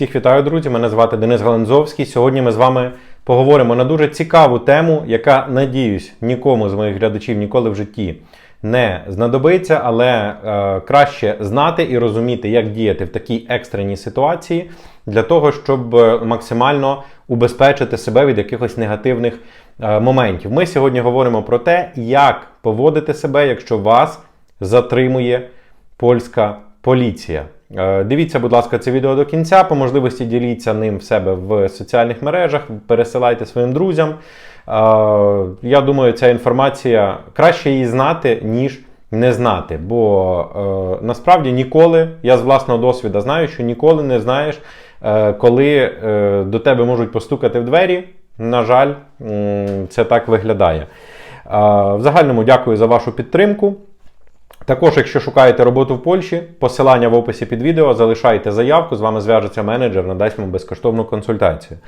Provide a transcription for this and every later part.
Всіх вітаю, друзі! Мене звати Денис Галанзовський. Сьогодні ми з вами поговоримо на дуже цікаву тему, яка, надіюсь, нікому з моїх глядачів ніколи в житті не знадобиться, але е, краще знати і розуміти, як діяти в такій екстреній ситуації для того, щоб е, максимально убезпечити себе від якихось негативних е, моментів. Ми сьогодні говоримо про те, як поводити себе, якщо вас затримує польська поліція. Е, Дивіться, будь ласка, це відео до кінця. По можливості діліться ним в себе в соціальних мережах, пересилайте своїм друзям. Е, Я думаю, ця інформація краще її знати, ніж не знати. Бо е, насправді ніколи, я з власного досвіду знаю, що ніколи не знаєш, коли до тебе можуть постукати в двері. На жаль, це так виглядає. В загальному дякую за вашу підтримку. Також, якщо шукаєте роботу в Польщі, посилання в описі під відео, залишайте заявку, з вами зв'яжеться менеджер, надасть вам безкоштовну консультацію.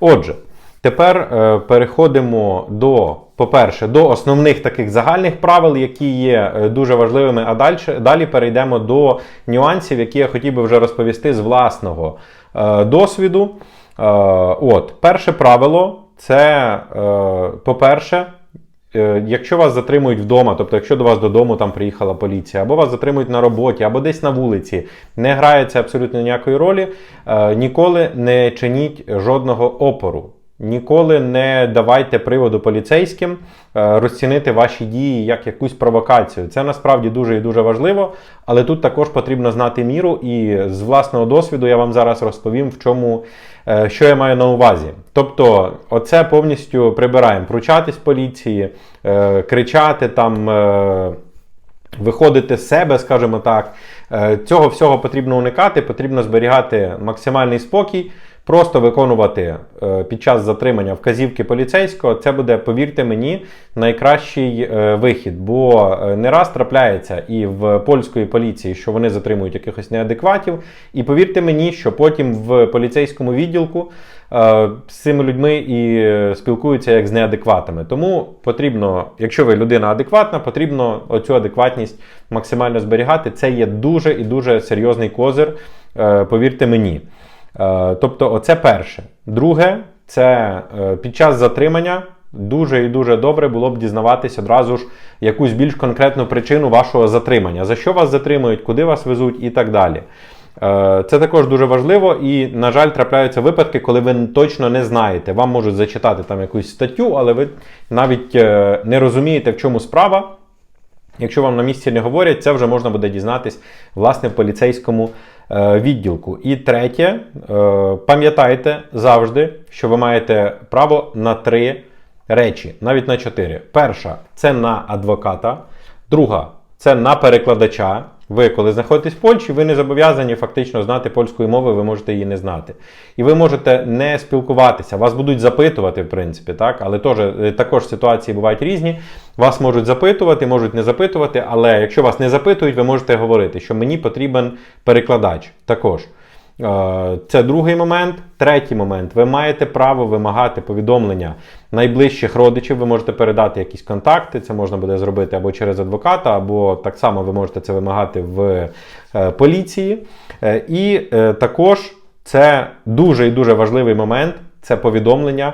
Отже, тепер е, переходимо до, по-перше, до основних таких загальних правил, які є е, дуже важливими, а далі, далі перейдемо до нюансів, які я хотів би вже розповісти з власного е, досвіду. Е, от, перше правило це, е, по-перше, Якщо вас затримують вдома, тобто якщо до вас додому там приїхала поліція, або вас затримують на роботі, або десь на вулиці, не грає це абсолютно ніякої ролі, е, ніколи не чиніть жодного опору. Ніколи не давайте приводу поліцейським е, розцінити ваші дії як якусь провокацію. Це насправді дуже і дуже важливо, але тут також потрібно знати міру, і з власного досвіду я вам зараз розповім, в чому е, що я маю на увазі. Тобто, оце повністю прибираємо. Пручатись поліції, е, кричати там. Виходити з себе, скажімо так, цього всього потрібно уникати, потрібно зберігати максимальний спокій, просто виконувати е, під час затримання вказівки поліцейського. Це буде, повірте мені, найкращий е, вихід. Бо е, не раз трапляється і в польської поліції, що вони затримують якихось неадекватів. І повірте мені, що потім в поліцейському відділку з цими людьми і спілкуються як з неадекватами. Тому потрібно, якщо ви людина адекватна, потрібно оцю адекватність максимально зберігати. Це є дуже і дуже серйозний козир, повірте мені. Е, Тобто, оце перше. Друге, це е, під час затримання дуже і дуже добре було б дізнаватися одразу ж якусь більш конкретну причину вашого затримання, за що вас затримують, куди вас везуть і так далі. Е, Це також дуже важливо, і, на жаль, трапляються випадки, коли ви точно не знаєте. Вам можуть зачитати там якусь статтю, але ви навіть не розумієте, в чому справа. Якщо вам на місці не говорять, це вже можна буде дізнатись власне в поліцейському відділку. І третє, е, пам'ятайте завжди, що ви маєте право на три речі, навіть на чотири. Перша це на адвоката, друга це на перекладача. Ви, коли знаходитесь в Польщі, ви не зобов'язані фактично знати польської мови, ви можете її не знати. І ви можете не спілкуватися, вас будуть запитувати, в принципі, так? але теж, е, також ситуації бувають різні. Вас можуть запитувати, можуть не запитувати, але якщо вас не запитують, ви можете говорити, що мені потрібен перекладач також. Е, Це другий момент. Третій момент. Ви маєте право вимагати повідомлення найближчих родичів. Ви можете передати якісь контакти. Це можна буде зробити або через адвоката, або так само ви можете це вимагати в е, поліції. Е, І також це дуже і дуже важливий момент. Це повідомлення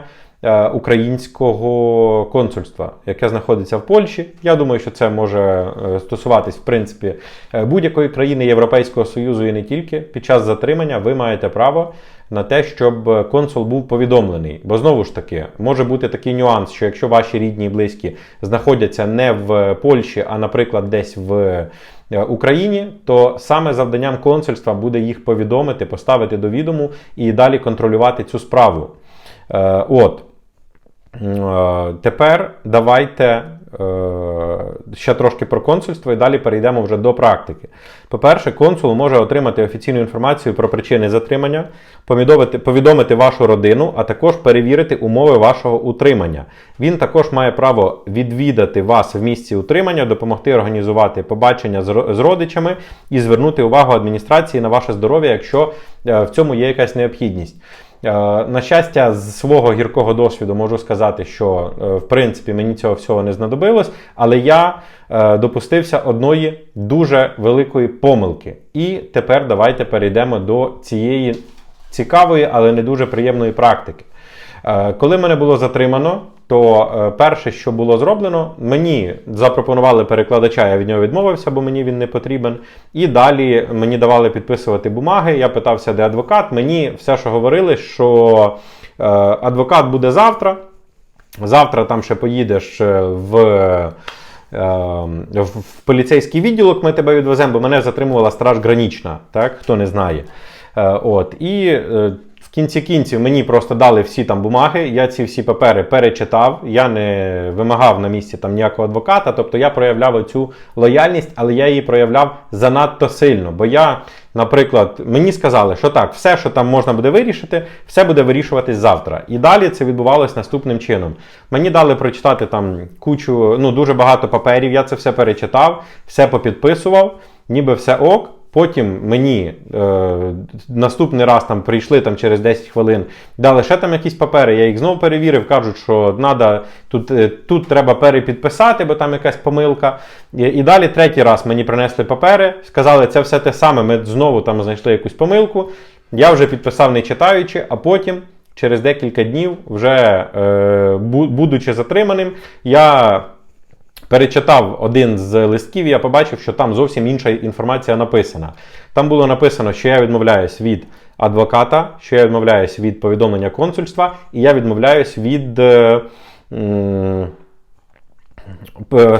українського консульства, яке знаходиться в Польщі. Я думаю, що це може е, стосуватись в принципі е, будь-якої країни Європейського Союзу і не тільки. Під час затримання ви маєте право на те, щоб консул був повідомлений. Бо знову ж таки, може бути такий нюанс, що якщо ваші рідні і близькі знаходяться не в Польщі, а, наприклад, десь в е, Україні, то саме завданням консульства буде їх повідомити, поставити до відому і далі контролювати цю справу. Е, От. Е, Тепер давайте е, ще трошки про консульство і далі перейдемо вже до практики. По-перше, консул може отримати офіційну інформацію про причини затримання, повідомити, вашу родину, а також перевірити умови вашого утримання. Він також має право відвідати вас в місці утримання, допомогти організувати побачення з родичами і звернути увагу адміністрації на ваше здоров'я, якщо в цьому є якась необхідність. Е, На щастя, з свого гіркого досвіду можу сказати, що е, в принципі мені цього всього не знадобилось, але я е, допустився одної дуже великої помилки. І тепер давайте перейдемо до цієї, цікавої, але не дуже приємної практики. Коли мене було затримано, то е, перше, що було зроблено, мені запропонували перекладача, я від нього відмовився, бо мені він не потрібен. І далі мені давали підписувати бумаги. Я питався, де адвокат. Мені все, що говорили, що е, адвокат буде завтра. Завтра там ще поїдеш е, в, в, поліцейський відділок, ми тебе відвеземо, бо мене затримувала страж гранічна, так? хто не знає. От. І кінці кінців мені просто дали всі там бумаги, я ці всі папери перечитав, я не вимагав на місці там ніякого адвоката, тобто я проявляв цю лояльність, але я її проявляв занадто сильно. Бо я, наприклад, мені сказали, що так, все, що там можна буде вирішити, все буде вирішуватись завтра. І далі це відбувалось наступним чином. Мені дали прочитати там кучу, ну дуже багато паперів, я це все перечитав, все попідписував, ніби все ок. Потім мені е, наступний раз там прийшли там через 10 хвилин, дали ще там якісь папери, я їх знову перевірив, кажуть, що надо, тут, е, тут треба перепідписати, бо там якась помилка. І, і далі третій раз мені принесли папери, сказали, це все те саме, ми знову там знайшли якусь помилку. Я вже підписав не читаючи, а потім. Через декілька днів, вже е, будучи затриманим, я перечитав один з листків, я побачив, що там зовсім інша інформація написана. Там було написано, що я відмовляюсь від адвоката, що я відмовляюсь від повідомлення консульства, і я відмовляюсь від. е,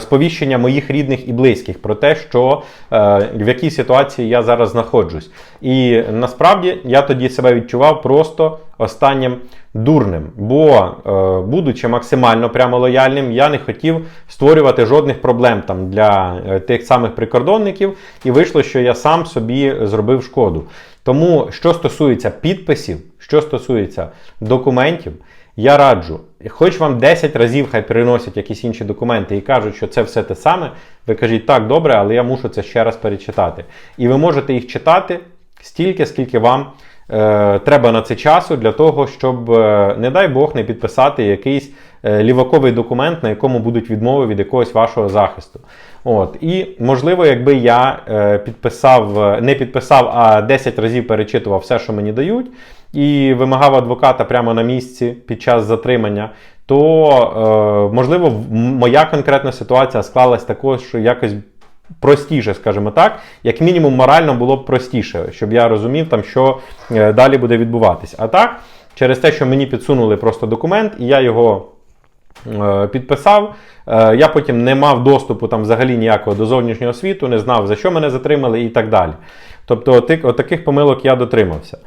Сповіщення моїх рідних і близьких про те, що е, в якій ситуації я зараз знаходжусь. І насправді я тоді себе відчував просто останнім дурним, бо, е, будучи максимально прямо лояльним, я не хотів створювати жодних проблем там для е, тих самих прикордонників, і вийшло, що я сам собі зробив шкоду. Тому, що стосується підписів, що стосується документів, я раджу, хоч вам 10 разів хай приносять якісь інші документи і кажуть, що це все те саме, ви кажіть, так, добре, але я мушу це ще раз перечитати. І ви можете їх читати стільки, скільки вам треба на це часу для того, щоб, е, не дай Бог, не підписати якийсь е, ліваковий документ, на якому будуть відмови від якогось вашого захисту. От. І можливо, якби я е, підписав, е, не підписав, а 10 разів перечитував все, що мені дають, і вимагав адвоката прямо на місці під час затримання, то е, можливо моя конкретна ситуація склалась також, що якось. Простіше, скажімо так, як мінімум морально було б простіше, щоб я розумів, там, що е, далі буде відбуватись. А так, через те, що мені підсунули просто документ, і я його е, підписав. Е, Я потім не мав доступу там взагалі ніякого до зовнішнього світу, не знав, за що мене затримали і так далі. Тобто, от таких помилок я дотримався.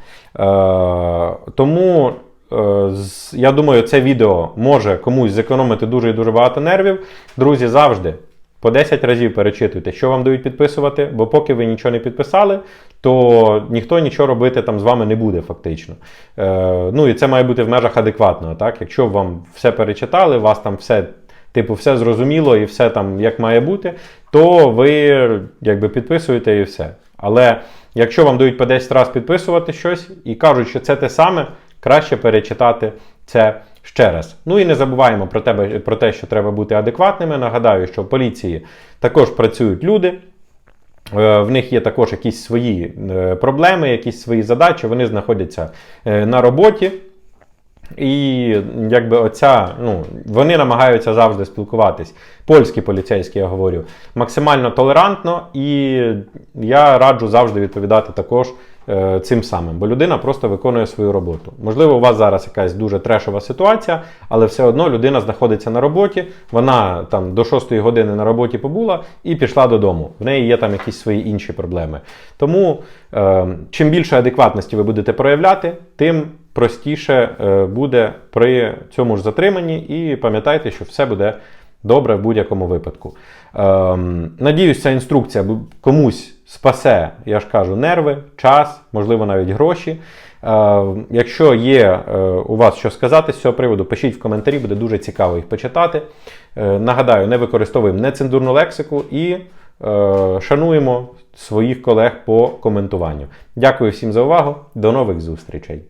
Тому. Я думаю, це відео може комусь зекономити дуже і дуже багато нервів. Друзі, завжди по 10 разів перечитуйте, що вам дають підписувати, бо поки ви нічого не підписали, то ніхто нічого робити там з вами не буде, фактично. Е, ну і це має бути в межах адекватного. Так? Якщо вам все перечитали, у вас там все, типу, все зрозуміло і все там як має бути, то ви якби підписуєте і все. Але якщо вам дають по 10 разів підписувати щось і кажуть, що це те саме, краще перечитати це ще раз. Ну і не забуваємо про, тебе, про те, що треба бути адекватними. Нагадаю, що в поліції також працюють люди. Е, В них є також якісь свої е, проблеми, якісь свої задачі. Вони знаходяться е, на роботі. І якби оця, ну, вони намагаються завжди спілкуватись. Польські поліцейські, я говорю, максимально толерантно, і я раджу завжди відповідати також цим самим, бо людина просто виконує свою роботу. Можливо, у вас зараз якась дуже трешова ситуація, але все одно людина знаходиться на роботі, вона там до 6 години на роботі побула і пішла додому. В неї є там якісь свої інші проблеми. Тому е, чим більше адекватності ви будете проявляти, тим простіше е, буде при цьому ж затриманні, і пам'ятайте, що все буде добре в будь-якому випадку. Ем, надіюсь, ця інструкція комусь спасе, я ж кажу, нерви, час, можливо, навіть гроші. Е, якщо є е, у вас що сказати з цього приводу, пишіть в коментарі, буде дуже цікаво їх почитати. Е, нагадаю, не використовуємо нецензурну лексику і е, шануємо своїх колег по коментуванню. Дякую всім за увагу. До нових зустрічей!